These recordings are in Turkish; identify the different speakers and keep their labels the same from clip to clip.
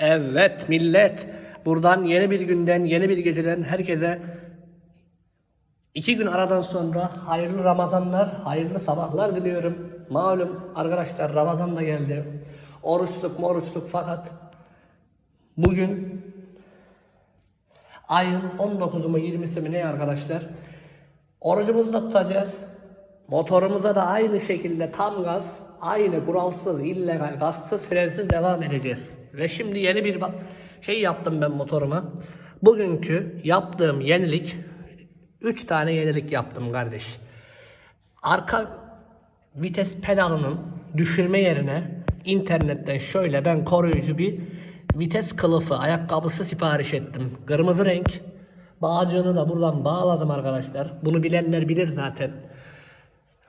Speaker 1: Evet millet. Buradan yeni bir günden, yeni bir geceden herkese iki gün aradan sonra hayırlı Ramazanlar, hayırlı sabahlar diliyorum. Malum arkadaşlar Ramazan da geldi. Oruçluk moruçluk fakat bugün ayın 19'u mu 20'si mi ne arkadaşlar? Orucumuzu da tutacağız. Motorumuza da aynı şekilde tam gaz, aynı kuralsız, illegal, gazsız, frensiz devam edeceğiz. Ve şimdi yeni bir şey yaptım ben motoruma. Bugünkü yaptığım yenilik, 3 tane yenilik yaptım kardeş. Arka vites pedalının düşürme yerine internetten şöyle ben koruyucu bir vites kılıfı, ayakkabısı sipariş ettim. Kırmızı renk. Bağcığını da buradan bağladım arkadaşlar. Bunu bilenler bilir zaten.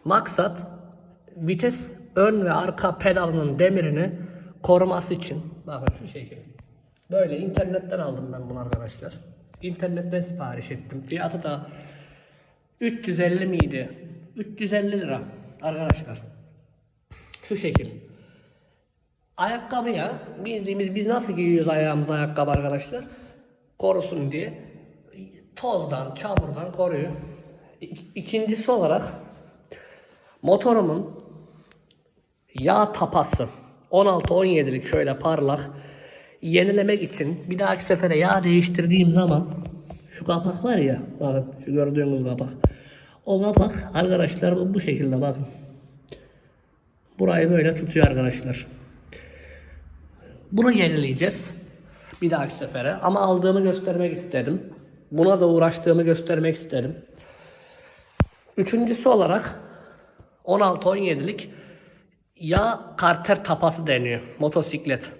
Speaker 1: Maksat vites ön ve arka pedalının demirini koruması için. Bakın şu şekil. Böyle internetten aldım ben bunu arkadaşlar. İnternetten sipariş ettim. Fiyatı da 350 miydi? 350 lira arkadaşlar. Şu şekil. Ayakkabıya bildiğimiz biz nasıl giyiyoruz ayağımıza ayakkabı arkadaşlar? Korusun diye. Tozdan, çamurdan koruyor. İkincisi olarak motorumun yağ tapası 16-17'lik şöyle parlak yenilemek için bir dahaki sefere yağ değiştirdiğim zaman şu kapak var ya bakın şu gördüğünüz kapak. O kapak arkadaşlar bu, bu şekilde bakın. Burayı böyle tutuyor arkadaşlar. Bunu yenileyeceğiz bir dahaki sefere ama aldığımı göstermek istedim. Buna da uğraştığımı göstermek istedim. Üçüncüsü olarak 16-17'lik yağ karter tapası deniyor. Motosiklet.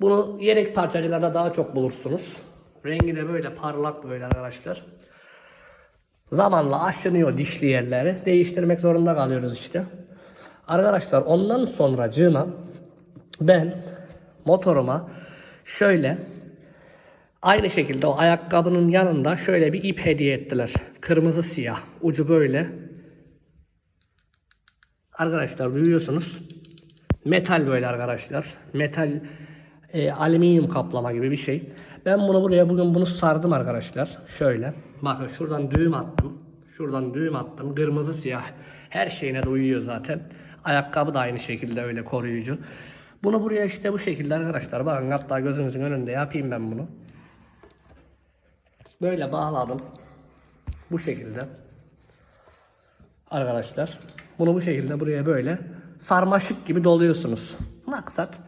Speaker 1: Bunu yedek parçacılarda daha çok bulursunuz. Rengi de böyle parlak böyle arkadaşlar. Zamanla aşınıyor dişli yerleri. Değiştirmek zorunda kalıyoruz işte. Arkadaşlar ondan sonra cığıma ben motoruma şöyle Aynı şekilde o ayakkabının yanında şöyle bir ip hediye ettiler. Kırmızı siyah. Ucu böyle. Arkadaşlar duyuyorsunuz. Metal böyle arkadaşlar. Metal e, alüminyum kaplama gibi bir şey. Ben bunu buraya bugün bunu sardım arkadaşlar. Şöyle. Bakın şuradan düğüm attım. Şuradan düğüm attım. Kırmızı siyah. Her şeyine de uyuyor zaten. Ayakkabı da aynı şekilde öyle koruyucu. Bunu buraya işte bu şekilde arkadaşlar. Bakın hatta gözünüzün önünde yapayım ben bunu. Böyle bağladım. Bu şekilde. Arkadaşlar. Bunu bu şekilde buraya böyle sarmaşık gibi doluyorsunuz. Maksat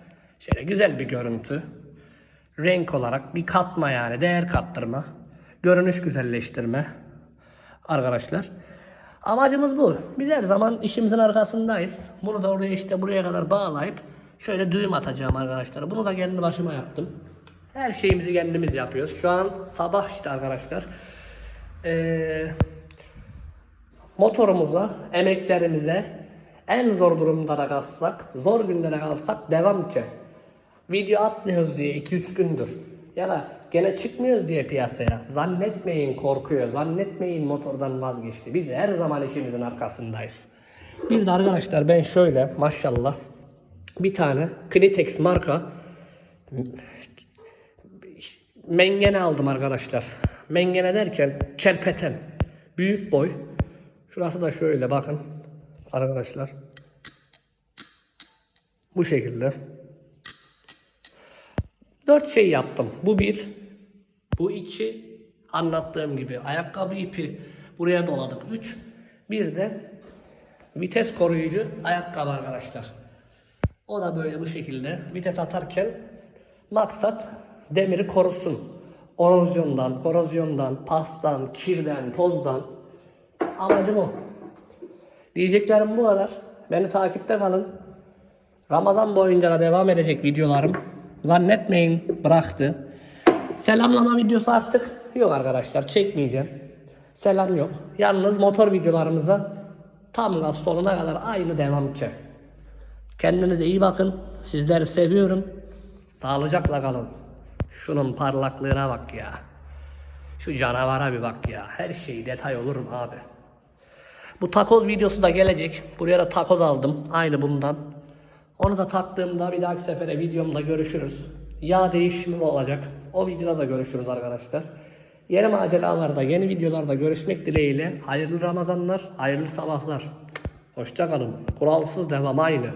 Speaker 1: şöyle güzel bir görüntü. Renk olarak bir katma yani değer kattırma. Görünüş güzelleştirme. Arkadaşlar. Amacımız bu. Biz her zaman işimizin arkasındayız. Bunu da oraya işte buraya kadar bağlayıp şöyle düğüm atacağım arkadaşlar. Bunu da kendi başıma yaptım. Her şeyimizi kendimiz yapıyoruz. Şu an sabah işte arkadaşlar. Ee, motorumuza, emeklerimize en zor durumlara kalsak, zor günlere kalsak devam ki. Video atmıyoruz diye 2-3 gündür. Ya da gene çıkmıyoruz diye piyasaya. Zannetmeyin korkuyor, zannetmeyin motordan vazgeçti. Biz her zaman işimizin arkasındayız. Bir de arkadaşlar ben şöyle maşallah bir tane Kinitex marka mengene aldım arkadaşlar. Mengene derken kerpeten. Büyük boy. Şurası da şöyle bakın. Arkadaşlar. Bu şekilde. Dört şey yaptım. Bu bir. Bu iki. Anlattığım gibi. Ayakkabı ipi buraya doladık. Üç. Bir de vites koruyucu ayakkabı arkadaşlar. O da böyle bu şekilde vites atarken maksat demiri korusun. Erozyondan, korozyondan, pastan, kirden, tozdan. Amacım o. Diyeceklerim bu kadar. Beni takipte kalın. Ramazan boyunca da devam edecek videolarım. Zannetmeyin bıraktı. Selamlama videosu artık yok arkadaşlar çekmeyeceğim. Selam yok. Yalnız motor videolarımıza tam gaz sonuna kadar aynı devam ki. Kendinize iyi bakın. Sizleri seviyorum. Sağlıcakla kalın. Şunun parlaklığına bak ya. Şu canavara bir bak ya. Her şey detay olur mu abi? Bu takoz videosu da gelecek. Buraya da takoz aldım. Aynı bundan. Onu da taktığımda bir dahaki sefere videomda görüşürüz. yağ değişimi olacak. O videoda da görüşürüz arkadaşlar. Yeni maceralarda, yeni videolarda görüşmek dileğiyle hayırlı Ramazanlar, hayırlı sabahlar. Hoşçakalın. Kuralsız devam aynı.